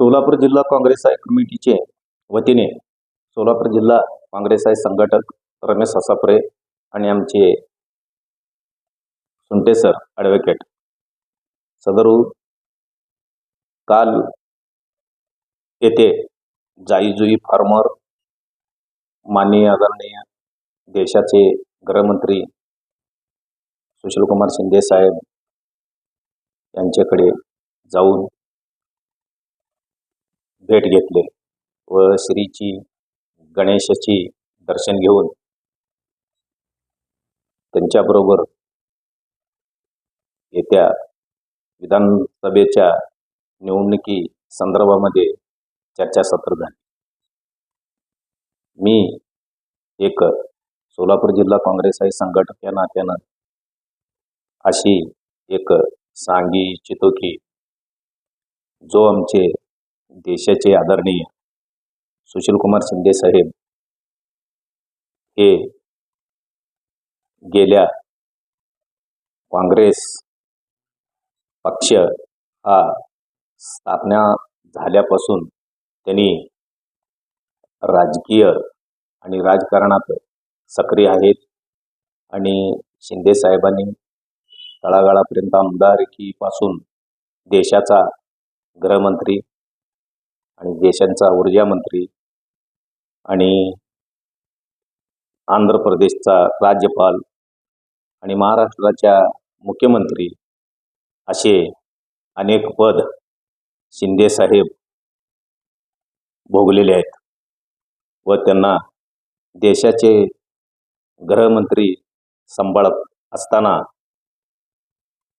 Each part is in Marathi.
सोलापूर जिल्हा काँग्रेस आहे कमिटीचे वतीने. सोलापूर जिल्हा काँग्रेस आहे संघटक रमेश हसापुरे आणि आमचे सुंटे सर ॲडव्होकेट सदरू काल येथे जाईजुई फार्मर माननीय आदरणीय देशाचे गृहमंत्री सुशीलकुमार शिंदे साहेब यांच्याकडे जाऊन भेट घेतले व श्रीची गणेशाची दर्शन घेऊन त्यांच्याबरोबर येत्या विधानसभेच्या निवडणुकी संदर्भामध्ये चर्चासत्र झाली. मी एक सोलापूर जिल्हा काँग्रेस आहे संघटक या नात्यानं अशी एक सांगी इच्छितो की जो आमचे देशाचे आदरणीय सुशीलकुमार शिंदे साहेब हे गेल्या काँग्रेस पक्ष हा स्थापना झाल्यापासून त्यांनी राजकीय आणि राजकारणात सक्रिय आहेत. आणि शिंदे साहेबांनी तळागाळापर्यंत आमदारकीपासून देशाचा गृहमंत्री आणि देशांचा ऊर्जा मंत्री आणि आंध्र प्रदेशचा राज्यपाल आणि महाराष्ट्राच्या मुख्यमंत्री असे अनेक पद शिंदे साहेब भोगलेले आहेत व त्यांना देशाचे गृहमंत्री सांभाळत असताना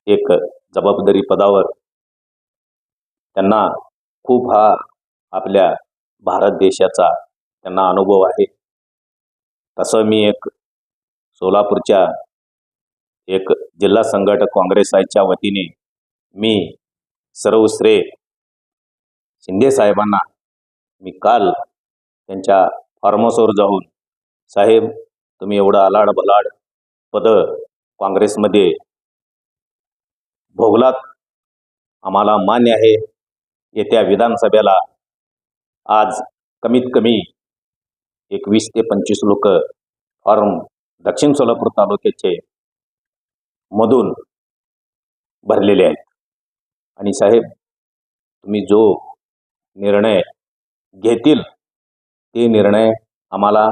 एक जबाबदारी पदावर त्यांना खूप हा आपल्या भारत देशाचा त्यांना अनुभव आहे. तसं मी एक सोलापूरच्या एक जिल्हा संघटक काँग्रेस आयच्या वतीने मी सर्व श्रेय शिंदे साहेबांना मी काल त्यांच्या फार्मसवर जाऊन साहेब तुम्ही एवढं आलाड बलाड पद काँग्रेसमध्ये भोगलात आम्हाला मान्य आहे. येत्या विधानसभेला आज कमीत कमी एकवीस ते पंचवीस लोक फॉर्म दक्षिण सोलापूर तालुक्याचे मधून भरलेले आहेत. आणि साहेब तुम्ही जो निर्णय घेतील ते निर्णय आम्हाला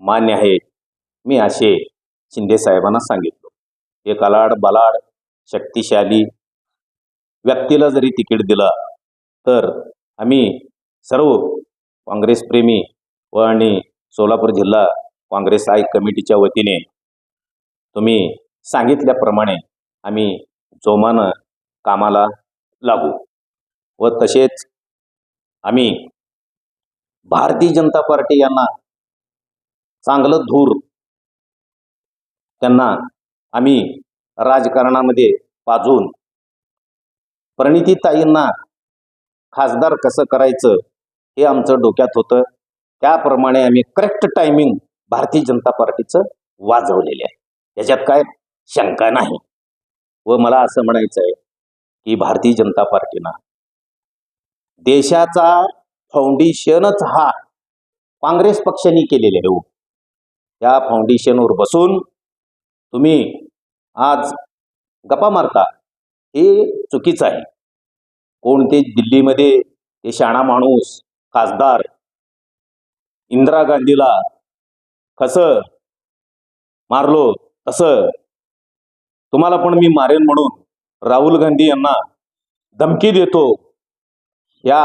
मान्य आहे. मी असे शिंदे साहेबांना सांगितलो. एक अलाड बलाड शक्तिशाली व्यक्तीला जरी तिकीट दिलं तर आम्ही सर्व काँग्रेसप्रेमी व आणि सोलापूर जिल्हा काँग्रेस आय कमिटीच्या वतीने तुम्ही सांगितल्याप्रमाणे आम्ही जोमानं कामाला लागू व तसेच आम्ही भारतीय जनता पार्टी यांना चांगलं धूर त्यांना आम्ही राजकारणामध्ये पाजून प्रणितीताईंना खासदार कसं करायचं हे आमचं डोक्यात होतं. त्याप्रमाणे आम्ही करेक्ट टायमिंग भारतीय जनता पार्टीचं वाजवलेले आहे. याच्यात काय शंका नाही. व मला असं म्हणायचं आहे की भारतीय जनता पार्टीनं देशाचा फाउंडेशनच हा काँग्रेस पक्षाने केलेले आहे हो. त्या फाउंडेशनवर बसून तुम्ही आज गप्पा मारता हे चुकीचं आहे. कोणते दिल्लीमध्ये ते शाणा माणूस खासदार इंदिरा गांधीला कसं मारलो तसं तुम्हाला पण मी मारेन म्हणून राहुल गांधी यांना धमकी देतो या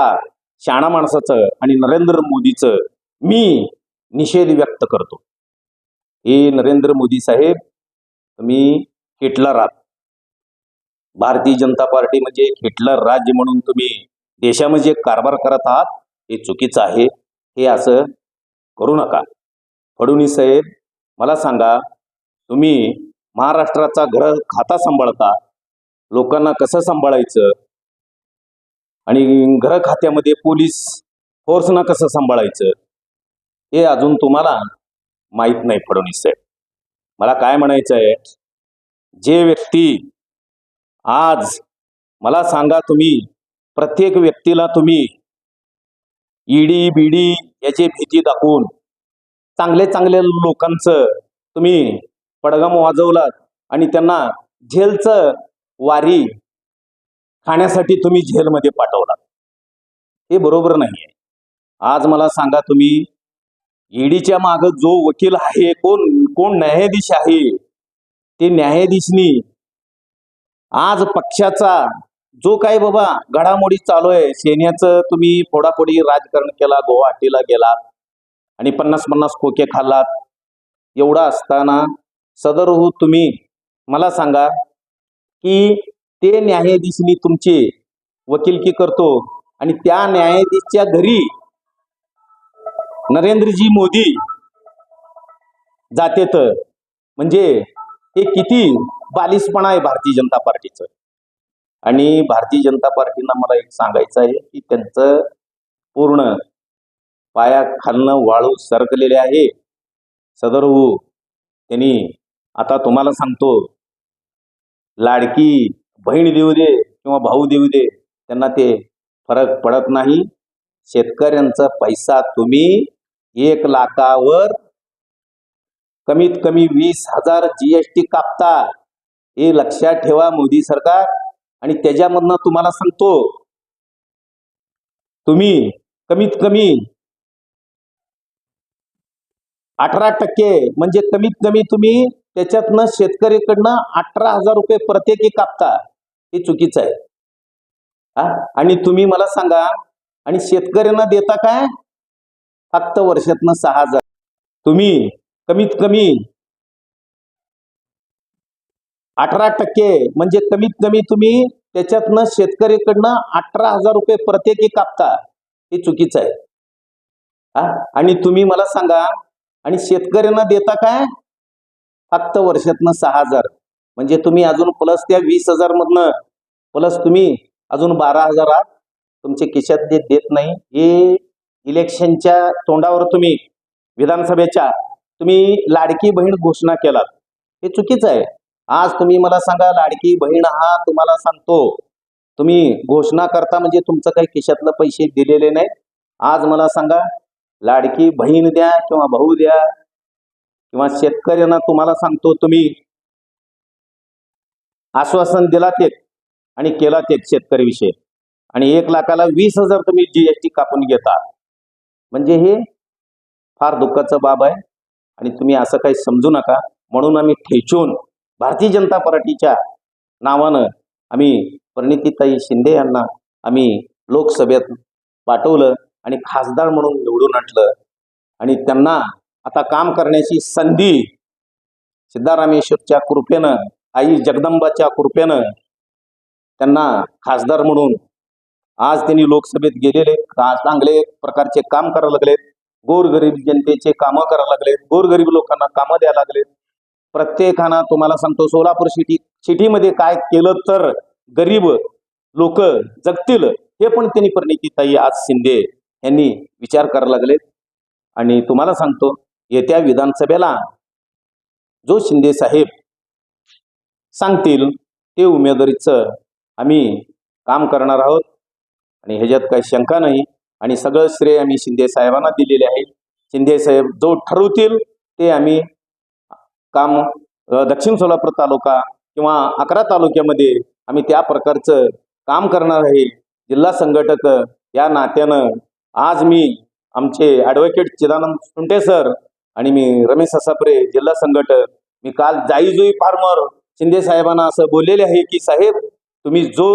शाणा माणसाचं आणि नरेंद्र मोदीचं मी निषेध व्यक्त करतो. हे नरेंद्र मोदी साहेब तुम्ही हिटलर आहात भारतीय जनता पार्टी म्हणजे हिटलर राज्य म्हणून तुम्ही देशामध्ये कारभार करत आहात. हे चुकीचं आहे हे असं करू नका. फडणवीस साहेब मला सांगा तुम्ही महाराष्ट्राचा ग्रह खाता सांभाळता लोकांना कसं सांभाळायचं? आणि ग्रह खात्यामध्ये पोलीस फोर्सना कसं सांभाळायचं? हे अजून तुम्हाला माहीत नाही फडणवीस साहेब. मला काय म्हणायचं आहे? जे व्यक्ती आज मला सांगा तुम्ही प्रत्येक व्यक्तीला तुम्ही ईडी बीडी याची भीती दाखवून चांगले चांगले लोकांचं तुम्ही पडगम वाजवलात आणि त्यांना झेलचं वारी खाण्यासाठी तुम्ही झेलमध्ये पाठवलात. हे बरोबर नाही आहे आज मला सांगा तुम्ही ईडीच्या माग जो वकील आहे कोण कोण न्यायाधीश आहे ते न्यायाधीशनी आज पक्षाचा जो काय बाबा घडामोडी चालू आहे सैन्याचं तुम्ही फोडाफोडी राजकारण केला गुवाहाटीला गेलात आणि पन्नास पन्नास खोके खाल्लात एवढा असताना सदरहू तुम्ही मला सांगा की ते न्यायाधीशनी तुमची वकिलकी करतो आणि त्या न्यायाधीशच्या घरी नरेंद्रजी मोदी जातेत. म्हणजे हे किती बालिशपणा आहे भारतीय जनता पार्टीचं. आणि भारतीय जनता पार्टीनं मला एक सांगायचं आहे की त्यांचं पूर्ण पाया खालनं वाळू सरकलेले आहे. सदरहू हो, त्यांनी आता तुम्हाला सांगतो लाडकी बहीण देऊ दे किंवा भाऊ देऊ दे त्यांना ते फरक पडत नाही. शेतकऱ्यांचा पैसा तुम्ही एक लाखावर कमीत कमी वीस हजार जी एस टी कापता. हे लक्षात ठेवा मोदी सरकार. आणि त्याच्यामधनं तुम्हाला सांगतो. तुम्ही कमीत कमी अठरा टक्के म्हणजे कमीत कमी तुम्ही त्याच्यातनं शेतकरीकडनं अठरा हजार रुपये प्रत्येकी कापता. हे चुकीचं आहे. हा? आणि तुम्ही मला सांगा आणि शेतकऱ्यांना देता काय? फक्त वर्षातनं सहा हजार. तुम्ही कमीत कमी अठरा टक्के म्हणजे कमीत कमी तुम्ही त्याच्यातनं शेतकरीकडनं अठरा हजार रुपये प्रत्येकी कापता. हे चुकीचं आहे. हा? आणि तुम्ही मला सांगा आणि शेतकऱ्यांना देता काय? फक्त वर्षातनं सहा हजार. म्हणजे तुम्ही अजून प्लस त्या वीस हजार मधनं प्लस तुम्ही अजून बारा हजारात तुमचे खिशात जे देत नाही. हे इलेक्शनच्या तोंडावर तुम्ही विधानसभेच्या तुम्ही लाडकी बहीण घोषणा केलात. हे चुकीचं आहे. आज तुम्ही मला सांगा लाडकी बहीण हा तुम्हाला सांगतो. तुम्ही घोषणा करता म्हणजे तुमचं काही खिशातलं पैसे दिलेले नाहीत. आज मला सांगा लाडकी बहीण द्या किंवा भाऊ द्या किंवा शेतकऱ्यांना तुम्हाला सांगतो तुम्ही आश्वासन दिला ते आणि केला ते शेतकरी विषय. आणि एक लाखाला वीस हजार तुम्ही जीएसटी कापून घेता. म्हणजे हे फार दुःखाचं बाब आहे. आणि तुम्ही असं काही समजू नका. म्हणून आम्ही ठेचून भारतीय जनता पार्टीच्या नावानं आम्ही परिणितीताई शिंदे यांना आम्ही लोकसभेत पाठवलं आणि खासदार म्हणून निवडून आणलं. आणि त्यांना आता काम करण्याची संधी सिद्धारामेश्वरच्या कृपेनं आई जगदंबाच्या कृपेनं त्यांना खासदार म्हणून आज त्यांनी लोकसभेत गेलेले चांगले प्रकारचे काम करायला लागलेत. गोरगरीब जनतेचे कामं करायला लागलेत. गोरगरीब लोकांना कामं द्यायला लागलेत. प्रत्येकानं तुम्हाला सांगतो सोलापूर सिटी सिटीमध्ये काय केलं तर गरीब लोक जगतील हे पण त्यांनी परिणितीताई आज शिंदे यांनी विचार करायला लागलेत आणि तुम्हाला सांगतो येत्या विधानसभेला जो शिंदे साहेब सांगतील ते उमेदवारीचं आम्ही काम करणार आहोत. आणि ह्याच्यात काही शंका नाही. आणि सगळं श्रेय आम्ही शिंदे साहेबांना दिलेले आहे. शिंदे साहेब जो ठरवतील ते आम्ही काम दक्षिण सोलापूर तालुका किंवा अकरा तालुक्यामध्ये आम्ही त्या प्रकारचं काम करणार आहे. जिल्हा संघटक या नात्यानं आज मी आमचे ॲडव्होकेट चिदानंद सुंटे सर आणि मी रमेश ससापरे जिल्हा संघटक मी काल जाईजुई फार्मर शिंदे साहेबांना असं बोललेले आहे की साहेब तुम्ही जो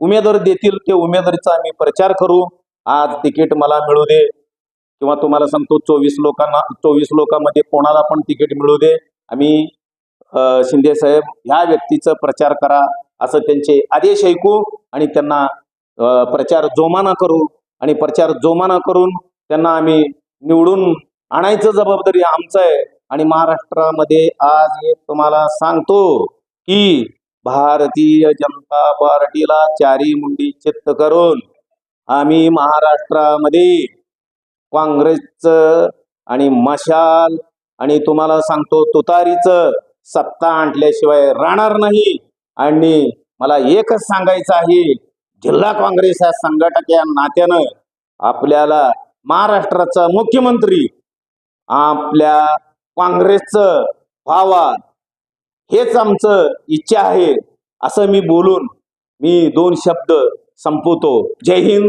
उमेदवार देतील ते उमेदवारीचा आम्ही प्रचार करू. आज तिकीट मला मिळू दे. किंवा तुम्हाला सांगतो चोवीस लोकांना चोवीस लोकांमध्ये कोणाला पण तिकीट मिळू दे. आम्ही शिंदे साहेब ह्या व्यक्तीचं प्रचार करा असं त्यांचे आदेश ऐकू आणि त्यांना प्रचार जोमाना करू आणि प्रचार जोमाना करून त्यांना आम्ही निवडून आणायचं जबाबदारी आमचं आहे आणि महाराष्ट्रामध्ये आज एक तुम्हाला सांगतो की भारतीय जनता पार्टीला चारी मुंडी चित्त करून आम्ही महाराष्ट्रामध्ये काँग्रेसचं आणि मशाल आणि तुम्हाला सांगतो तुतारीचं सत्ता आणल्याशिवाय राहणार नाही. आणि मला एकच सांगायचं आहे जिल्हा काँग्रेस या संघटक या नात्यानं आपल्याला महाराष्ट्राचा मुख्यमंत्री आपल्या काँग्रेसचं व्हावा हेच आमचं इच्छा आहे असं मी बोलून मी दोन शब्द संपवतो. जय हिंद.